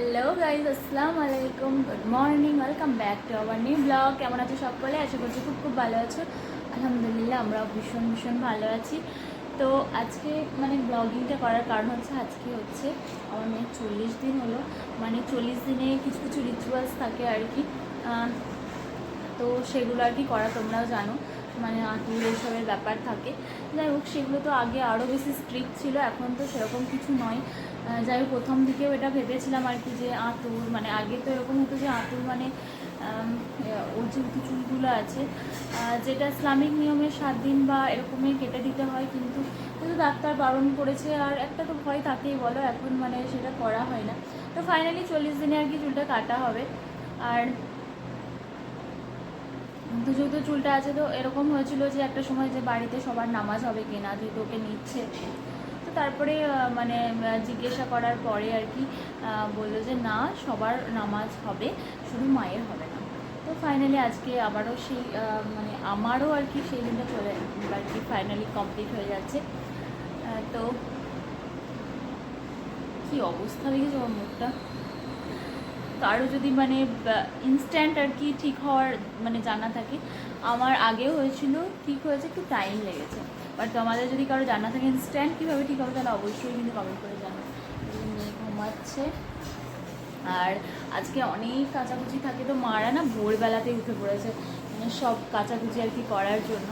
Hello guys আসসালাম আলাইকুম good morning welcome back to our new blog কেমন আছো সকলে? আশা করছি খুব খুব ভালো আছো। আলহামদুলিল্লাহ, আমরাও ভীষণ ভীষণ ভালো আছি। তো আজকে মানে ব্লগিংটা করার কারণ হচ্ছে, আজকে হচ্ছে আমার মেয়ের চল্লিশ দিন হলো। মানে চল্লিশ দিনে কিছু কিছু রিচুয়ালস থাকে আর কি। তো সেগুলো আর কি করা তোমরাও জানো। মানে আঁতুর এসবের ব্যাপার থাকে। যাই হোক, সেগুলো তো আগে আরও বেশি স্ট্রিক্ট ছিল, এখন তো সেরকম কিছু নয়। যাই হোক, প্রথম দিকেও এটা ভেবেছিলাম আর কি যে আঁতুর মানে আগে তো এরকম হতো যে আঁতুর মানে ওর যে চুলগুলো আছে যেটা ইসলামিক নিয়মে সাত দিন বা এরকমই কেটে দিতে হয়, কিন্তু কিন্তু ডাক্তার বারণ করেছে, আর একটা তো ভয় থাকেই বলো, এখন মানে সেটা করা হয় না। তো ফাইনালি চল্লিশ দিনে আর কি চুলটা কাটা হবে। আর যেহেতু চুলটা আছে তো এরকম হয়েছিল যে একটা সময় যে বাড়িতে সবার নামাজ হবে কিনা যেহেতু ওকে নিচ্ছে। তো তারপরে মানে জিজ্ঞাসা করার পরে আর কি বলল যে না, সবার নামাজ হবে, শুধু মায়ের হবে না। তো ফাইনালি আজকে আবারও সেই মানে আমারও আর কি সেই দিনটা চলে, আর কি ফাইনালি কমপ্লিট হয়ে যাচ্ছে। তো কি অবস্থা দেখেছ ওর মুখটা? কারও যদি মানে ইনস্ট্যান্ট আর কি ঠিক হওয়ার মানে জানা থাকে, আমার আগেও হয়েছিল, ঠিক হয়েছে, একটু টাইম লেগেছে। বাট তোমাদের যদি কারও জানা থাকে ইনস্ট্যান্ট কীভাবে ঠিক হবে, তাহলে অবশ্যই কিন্তু কমেন্ট করে জানো ঘুমাচ্ছে। আর আজকে অনেক কাচাকুচি থাকে, তো মারা না ভোরবেলাতেই উঠে পড়েছে। মানে সব কাচাকুচি আর কি করার জন্য।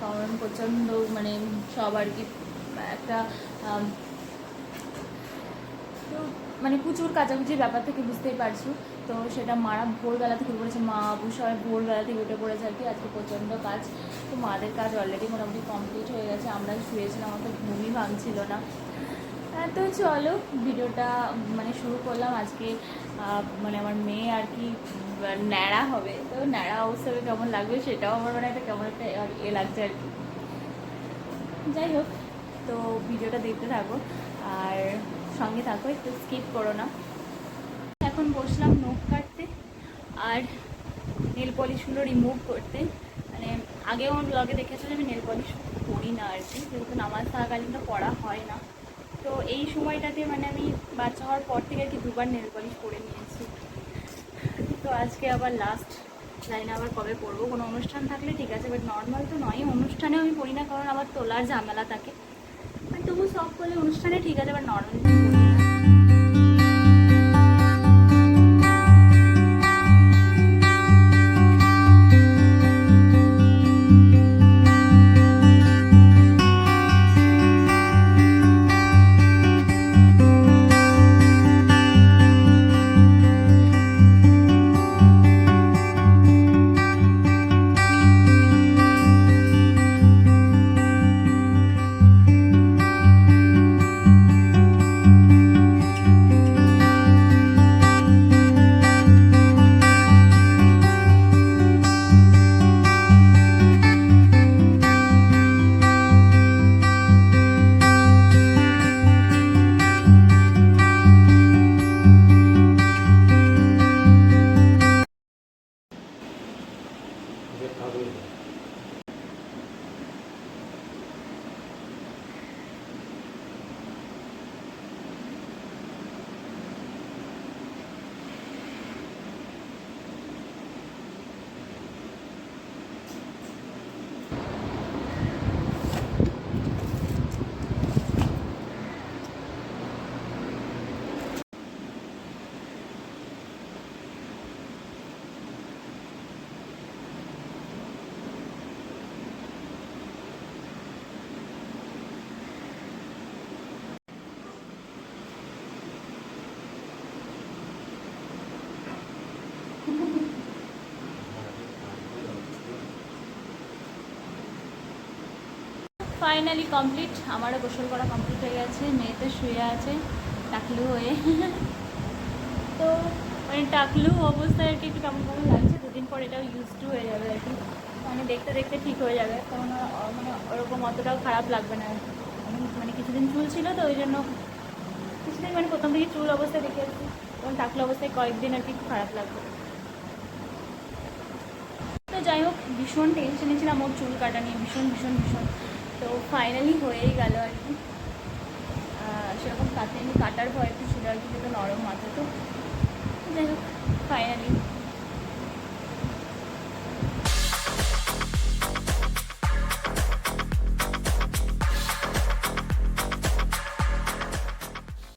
কারণ প্রচণ্ড মানে সব আর কি একটা তো মানে প্রচুর কাচাকুচির ব্যাপার থেকে বুঝতেই পারছ। তো সেটা মারা ভোরবেলা থেকে পড়েছে। মা আবু সবাই ভোরবেলা থেকে উঠে পড়েছে আর কি। আজকে প্রচণ্ড কাজ। তো মাদের কাজ অলরেডি মোটামুটি কমপ্লিট হয়ে গেছে। আমরা শুয়েছিলাম। আমার তো ঘুমই ভাঙছিল না। তো চলো, ভিডিওটা মানে শুরু করলাম। আজকে মানে আমার মেয়ে আর কি ন্যাড়া হবে। তো ন্যাড়া অবস্থা কেমন লাগবে সেটাও আমার মানে একটা কেমন একটা এ লাগছে আর কি। যাই হোক, তো ভিডিওটা দেখতে থাকো। আর সঙ্গে থাকো, একটু স্কিপ করো না। এখন বসলাম নখ কাটতে আর নেল পলিশগুলো রিমুভ করতে। মানে আগেও ব্লগে দেখেছ যে আমি নেল পলিশ করি না আর কি, যেহেতু নামাজ থাকাকালীন তো পড়া হয় না। তো এই সময়টাতে মানে আমি বাচ্চা হওয়ার পর থেকে আর কি দুবার নেল পলিশ করে নিয়েছি। তো আজকে আবার লাস্ট জানি না আবার কবে পরবো কোনো অনুষ্ঠান থাকলে ঠিক আছে বাট নর্মাল তো নয় অনুষ্ঠানেও আমি পড়ি না, কারণ আবার তোলার ঝামেলা থাকে। তবু সব করলে অনুষ্ঠানে ঠিক আছে বাট নর্মালি ফাইনালি কমপ্লিট আমারও গোসল করা কমপ্লিট হয়ে গেছে। মেয়েতে শুয়ে আছে, টাকলু হয়ে। তো মানে টাকলু অবস্থায় আর কি একটু কেমন কেমন লাগছে? দুদিন পর এটাও ইউজ টু হয়ে যাবে আর কি। মানে দেখতে দেখতে ঠিক হয়ে যাবে। কারণ মানে ওরকম অতটাও খারাপ লাগবে না। মানে কিছুদিন চুল ছিল তো, ওই জন্য কিছুদিন মানে প্রথম থেকে চুল অবস্থায় দেখে আসছি। এবং টাকলু অবস্থায় কয়েকদিন আর কি খারাপ লাগবে। তো যাই হোক, ভীষণ টেনশনে ছিলাম ওর চুল কাটা নিয়ে। ভীষণ ভীষণ ভীষণ। তো ফাইনালি হয়েই গেল আর কি। সেরকম কাটেনি কাটার ভয় একটু ছিল আর কি তো নরম মাথা তো। যাই হোক ফাইনালি